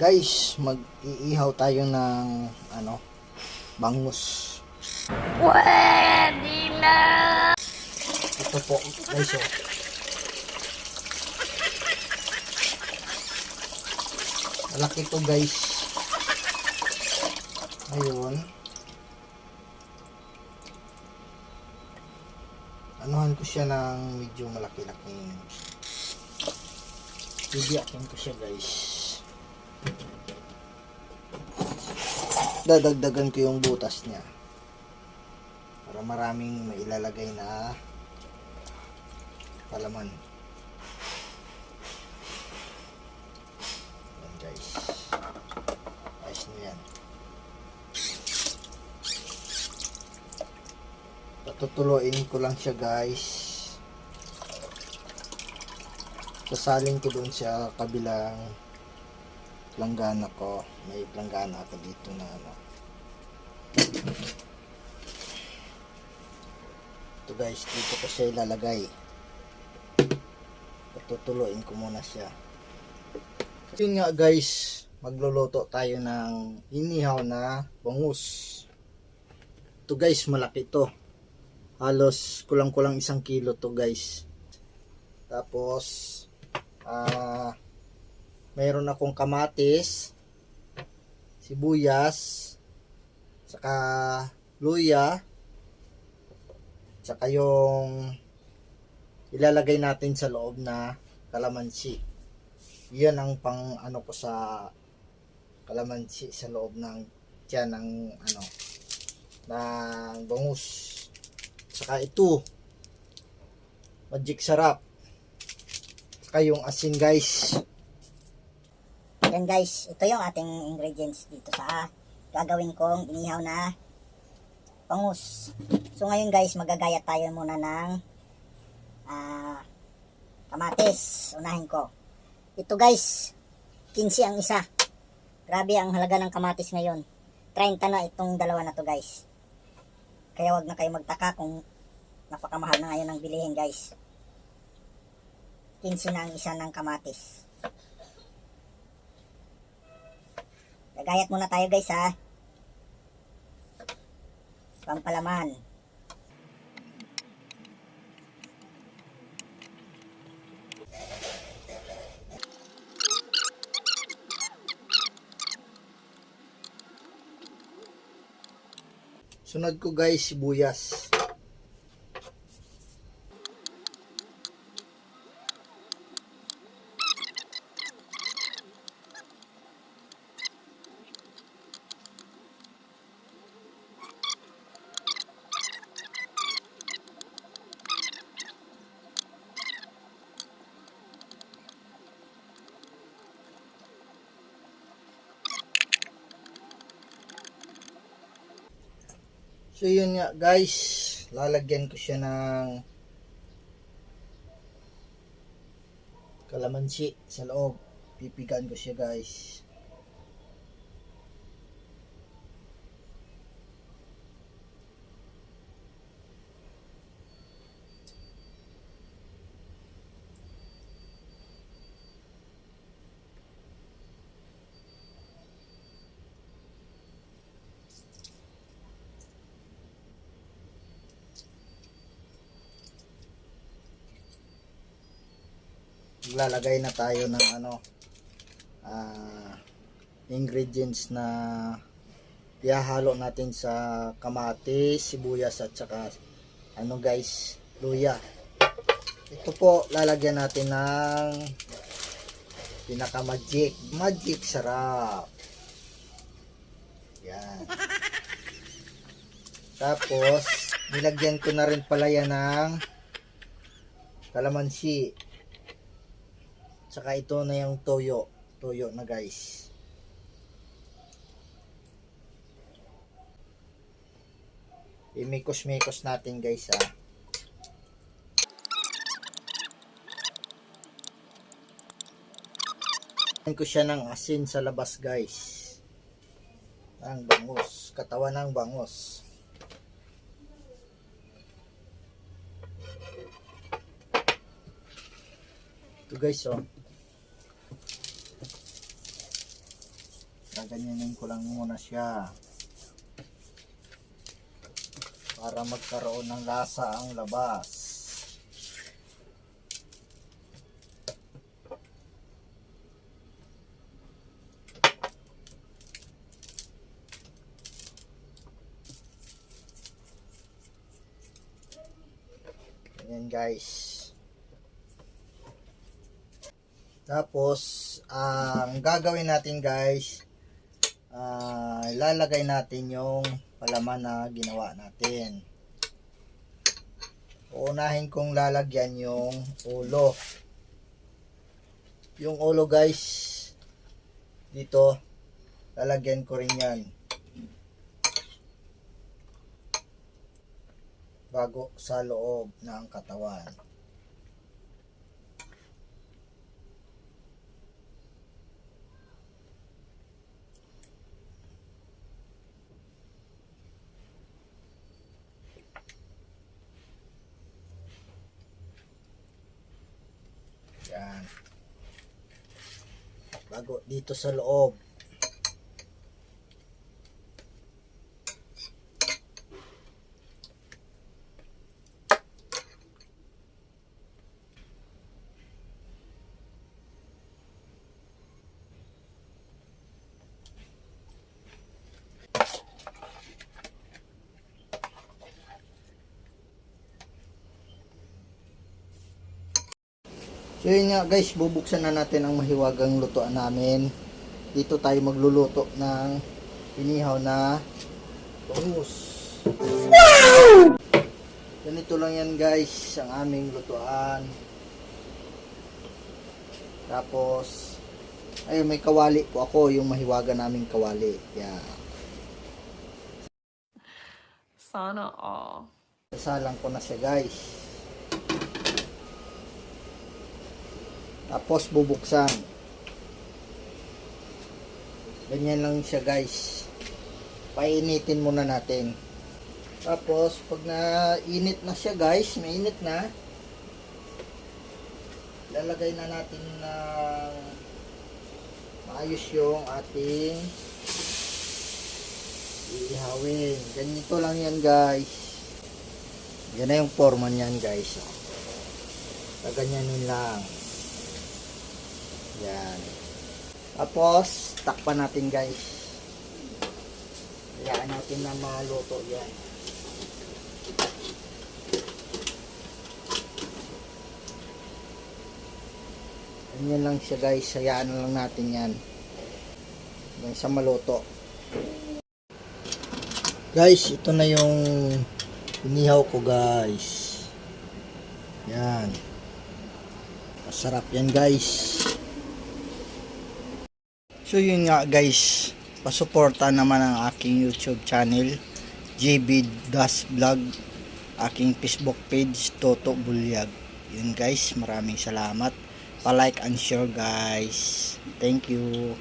Guys, mag-iihaw tayo ng ano, bangus. Pwede na! Ito po, guys, oh. Malaki to guys. Ayun. Anuhan ko siya ng medyo malaki-laki. Bibiyakin ko siya guys. Dadagdagan ko yung butas niya. Para maraming mailalagay na palaman. Yan guys. Ayos na yan. Patutuloyin ko lang siya guys. Sasalin ko doon sa kabilang planggana ko. May planggana ako dito na ano. Ito guys, dito ko siya ilalagay. Patutuloyin ko muna siya. Yun nga guys, magluluto tayo ng inihaw na bangus. Ito guys, malaki to. Halos kulang-kulang isang kilo to guys. Tapos, ah, mayroon akong kamatis, sibuyas, saka luya, saka yung ilalagay natin sa loob na kalamansi. Yan ang pang ano ko sa kalamansi sa loob ng tiyan ng ano ng bangus. Saka ito magic sarap. Saka yung asin guys. Yan guys, ito yung ating ingredients dito sa gagawin kong inihaw na pangus. So ngayon guys, magagayat tayo muna ng ah, kamatis. Unahin ko. Ito guys, 15 ang isa. Grabe ang halaga ng kamatis ngayon. 30 na itong dalawa na to guys. Kaya wag na kayo magtaka kung napakamahal na ngayon ang bilihin guys. 15 na ang isa ng kamatis. Gagayat muna tayo guys ha. Pampalaman. Sunod ko guys, sibuyas. So yun nga guys, lalagyan ko siya ng kalamansi sa loob. Pipigan ko siya guys. Lalagay na tayo ng ano ah, ingredients na ihahalo natin sa kamatis, sibuyas at saka ano guys, luya. Ito po lalagyan natin ng pinaka magic, magic sarap. Yan. Tapos nilagyan ko na rin pala yan ng kalamansi. Tsaka ito na yung toyo. Toyo na guys. Imikos-mikos natin guys ha. Lagyan ko siya ng asin sa labas guys. Ang bangus. Katawan ng bangus. Ito guys, oh. Gaganyanin ko lang muna siya. Para magkaroon ng lasa ang labas. Ayan guys. Tapos, ah, ang gagawin natin guys, ilalagay natin yung palaman na ginawa natin. Uunahin kong lalagyan yung ulo. Yung ulo guys, dito, lalagyan ko rin yan. Bago sa loob ng katawan. Yan. Bago dito sa loob. So yun nga guys, bubuksan na natin ang mahiwagang lutuan namin. Dito tayo magluluto ng inihaw na bangus. Ganito lang yan guys, ang aming lutuan. Tapos, ay may kawali po ako, yung mahiwaga naming kawali. Yan. Sana all. Sasalang ko na siya guys. Tapos bubuksan. Ganyan lang siya guys. Painitin muna natin. Tapos pag nainit na siya guys, mainit na. Lalagay na natin ng maayos yung ating ihawin. Ganito lang yan guys. Yan na yung forma niyan guys. Kaganyanin lang. Yan. Tapos, takpan natin guys. Hayaan natin na maluto yan. Ganyan lang siya guys. Hayaan lang natin yan. Hanggang sa maluto. Guys, ito na yung inihaw ko guys. Yan. Masarap yan guys. So yun nga guys. Pasuporta naman ang aking YouTube channel. JB Das Vlog. Aking Facebook page Toto Bulyag. Yun guys. Maraming salamat. Pa-like and share guys. Thank you.